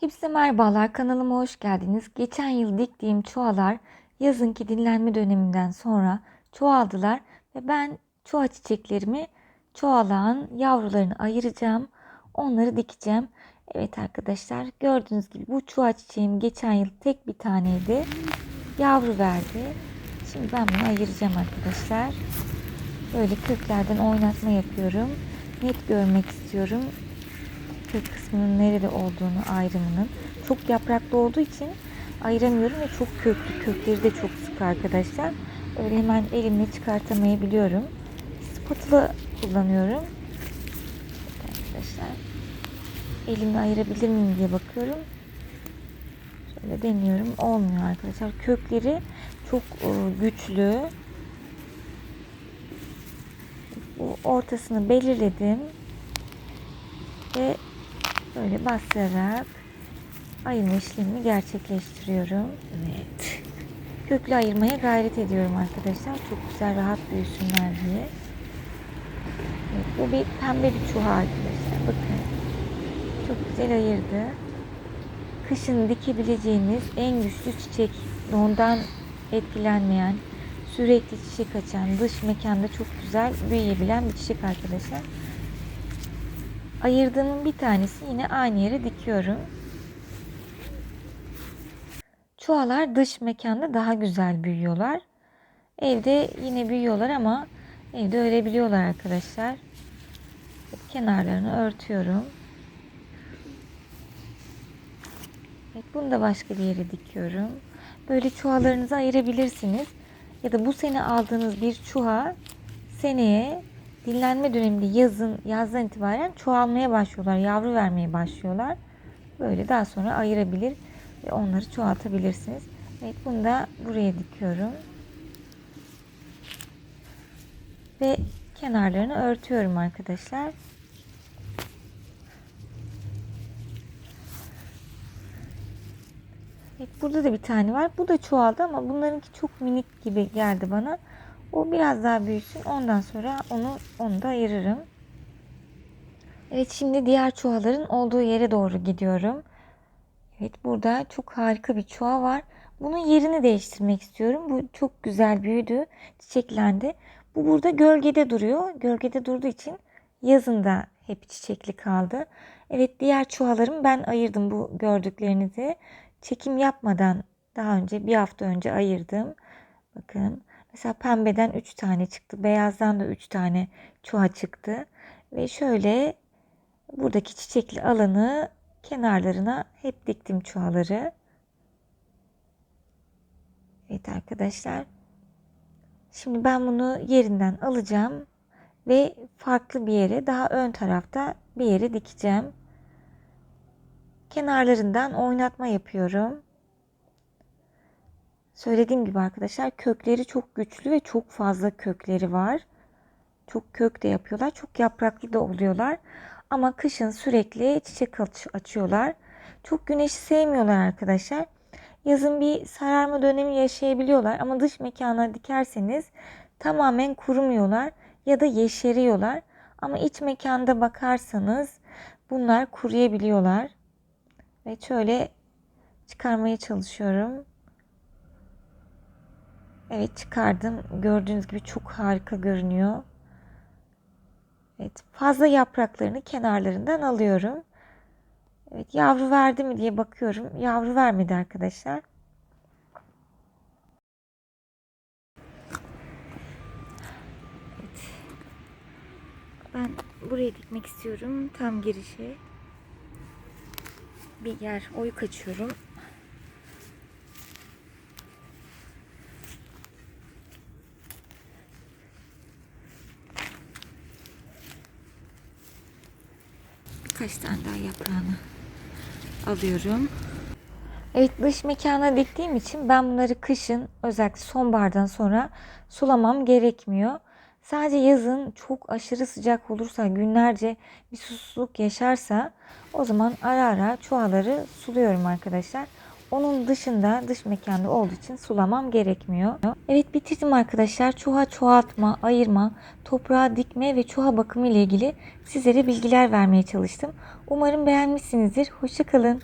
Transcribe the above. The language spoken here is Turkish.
Hepsi merhabalar kanalıma hoş geldiniz. Geçen yıl diktiğim çuhalar yazınki dinlenme döneminden sonra çoğaldılar ve ben çuha çiçeklerimi çoğalan yavrularını ayıracağım. Onları dikeceğim. Evet arkadaşlar gördüğünüz gibi bu çuha çiçeğim geçen yıl tek bir taneydi. Yavru verdi. Şimdi ben bunu ayıracağım arkadaşlar. Böyle köklerden oynatma yapıyorum. Net görmek istiyorum kök kısmının nerede olduğunu ayrımının. Çok yapraklı olduğu için ayıramıyorum ve çok köklü. Kökleri de çok sık arkadaşlar. Öyle hemen elimle çıkartamayabiliyorum. Spatula kullanıyorum. Arkadaşlar. Elimle ayırabilir miyim diye bakıyorum. Şöyle deniyorum. Olmuyor arkadaşlar. Kökleri çok e, güçlü. Bu ortasını belirledim ve böyle bastırarak ayırma işlemini gerçekleştiriyorum. Evet. Köklü ayırmaya gayret ediyorum arkadaşlar. Çok güzel rahat büyüsünler diye. Evet, bu bir pembe bir çuha arkadaşlar. Bakın. Çok güzel ayırdı. Kışın dikebileceğiniz en güçlü çiçek. Ondan etkilenmeyen, sürekli çiçek açan, dış mekanda çok güzel büyüyebilen bir çiçek arkadaşlar. Ayırdığımın bir tanesi yine aynı yere dikiyorum. Çuhalar dış mekanda daha güzel büyüyorlar. Evde yine büyüyorlar ama evde ölebiliyorlar arkadaşlar. Kenarlarını örtüyorum. Evet, bunu da başka bir yere dikiyorum. Böyle çuhalarınızı ayırabilirsiniz. Ya da bu sene aldığınız bir çuha seneye dinlenme döneminde yazın yazdan itibaren çoğalmaya başlıyorlar, yavru vermeye başlıyorlar. Böyle daha sonra ayırabilir ve onları çoğaltabilirsiniz. Evet bunu da buraya dikiyorum. Ve kenarlarını örtüyorum arkadaşlar. Evet burada da bir tane var. Bu da çoğaldı ama bunlarınki çok minik gibi geldi bana. O biraz daha büyüsün. Ondan sonra onu onu da ayırırım. Evet şimdi diğer çuhaların olduğu yere doğru gidiyorum. Evet burada çok harika bir çuha var. Bunun yerini değiştirmek istiyorum. Bu çok güzel büyüdü. Çiçeklendi. Bu burada gölgede duruyor. Gölgede durduğu için yazında hep çiçekli kaldı. Evet diğer çuhalarımı ben ayırdım bu gördüklerinizi. Çekim yapmadan daha önce bir hafta önce ayırdım. Bakın Mesela pembeden 3 tane çıktı. Beyazdan da 3 tane çuha çıktı. Ve şöyle buradaki çiçekli alanı kenarlarına hep diktim çuhaları. Evet arkadaşlar. Şimdi ben bunu yerinden alacağım ve farklı bir yere daha ön tarafta bir yere dikeceğim. Kenarlarından oynatma yapıyorum. Söylediğim gibi arkadaşlar kökleri çok güçlü ve çok fazla kökleri var. Çok kök de yapıyorlar. Çok yapraklı da oluyorlar. Ama kışın sürekli çiçek açıyorlar. Çok güneşi sevmiyorlar arkadaşlar. Yazın bir sararma dönemi yaşayabiliyorlar. Ama dış mekana dikerseniz tamamen kurumuyorlar ya da yeşeriyorlar. Ama iç mekanda bakarsanız bunlar kuruyabiliyorlar. Ve şöyle çıkarmaya çalışıyorum. Evet çıkardım. Gördüğünüz gibi çok harika görünüyor. Evet fazla yapraklarını kenarlarından alıyorum. Evet yavru verdi mi diye bakıyorum. Yavru vermedi arkadaşlar. Evet. Ben buraya dikmek istiyorum. Tam girişe. Bir yer oyuk açıyorum. Birkaç tane daha yaprağını alıyorum. Evet dış mekana diktiğim için ben bunları kışın özellikle sonbahardan sonra sulamam gerekmiyor. Sadece yazın çok aşırı sıcak olursa günlerce bir susuzluk yaşarsa o zaman ara ara çuhaları suluyorum arkadaşlar. Onun dışında dış mekanda olduğu için sulamam gerekmiyor. Evet bitirdim arkadaşlar. Çuha çoğaltma, ayırma, toprağa dikme ve çuha bakımı ile ilgili sizlere bilgiler vermeye çalıştım. Umarım beğenmişsinizdir. Hoşçakalın.